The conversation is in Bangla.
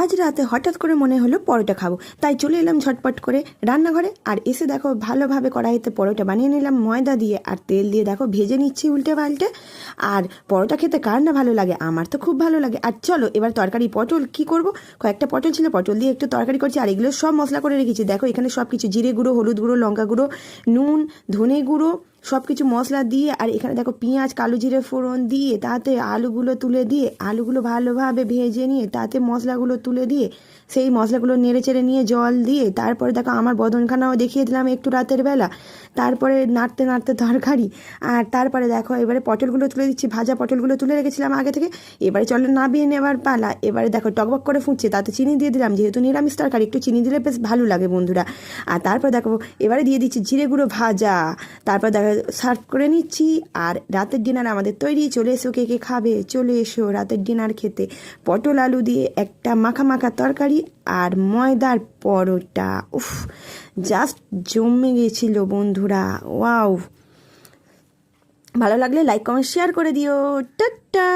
আজ রাতে হঠাৎ করে মনে হলো পরোটা খাব। তাই চলে এলাম ঝটপট করে রান্নাঘরে আর এসে দেখো ভালোভাবে কড়াইতে পরোটা বানিয়ে নিলাম, ময়দা দিয়ে আর তেল দিয়ে দেখো ভেজে নিচ্ছি উল্টে পাল্টে। আর পরোটা খেতে কার না ভালো লাগে? আমার তো খুব ভালো লাগে। আর চলো এবার তরকারি পটল কি করব? কয়েকটা পটল ছিল, পটল দিয়ে একটু তরকারি করছি আর এগুলো সব মশলা করে রেখেছি। দেখো এখানে সব কিছু জিরে গুঁড়ো, হলুদ গুঁড়ো, লঙ্কা গুঁড়ো, নুন, ধনে গুঁড়ো সব কিছু মশলা দিয়ে, আর এখানে দেখো পেঁয়াজ, কালো জিরে ফোড়ন দিয়ে, তাতে আলুগুলো তুলে দিয়ে, আলুগুলো ভালোভাবে ভেজে নিয়ে, তাতে মশলাগুলো তুলে দিয়ে, সেই মশলাগুলো নেড়ে চেড়ে নিয়ে জল দিয়ে, তারপরে দেখো আমার বদনখানাও দেখিয়ে দিলাম একটু রাতের বেলা, তারপরে নাড়তে নাড়তে তরকারি, আর তারপরে দেখো এবারে পটলগুলো তুলে দিচ্ছি, ভাজা পটলগুলো তুলে রেখেছিলাম আগে থেকে, এবারে চলো নাবিয়ে নেবার পালা, এবারে দেখো টকবক করে ফুটছে, তাতে চিনি দিয়ে দিলাম, যেহেতু নিরামিষ তরকারি, একটু চিনি দিলে বেশ ভালো লাগে বন্ধুরা, আর তারপর দেখো এবারে দিয়ে দিচ্ছি জিরে গুঁড়ো ভাজা, তারপর দেখো সার্ভ করে নিচ্ছি। আর রাতের ডিনার আমাদের তৈরি। চলে এসো, কে কে খাবে? চলে এসো রাতের ডিনার খেতে। পটল আলু দিয়ে একটা মাখা মাখা তরকারি আর ময়দার পরোটা। উফ জাস্ট জমে গেছিল বন্ধুরা। ওয়াও। ভালো লাগলে লাইক কমেন্ট শেয়ার করে দিও। টাটা!